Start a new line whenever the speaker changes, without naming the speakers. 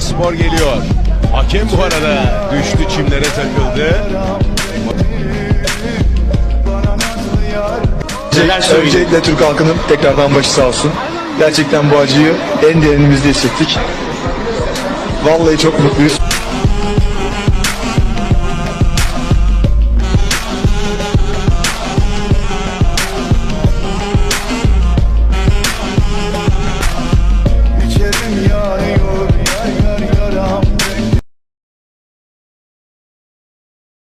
Spor geliyor. Hakem bu arada düştü çimlere takıldı.
Öncelikle Türk halkının tekrardan başı sağ olsun. Gerçekten bu acıyı en derinimizde hissettik. Vallahi çok mutluyuz.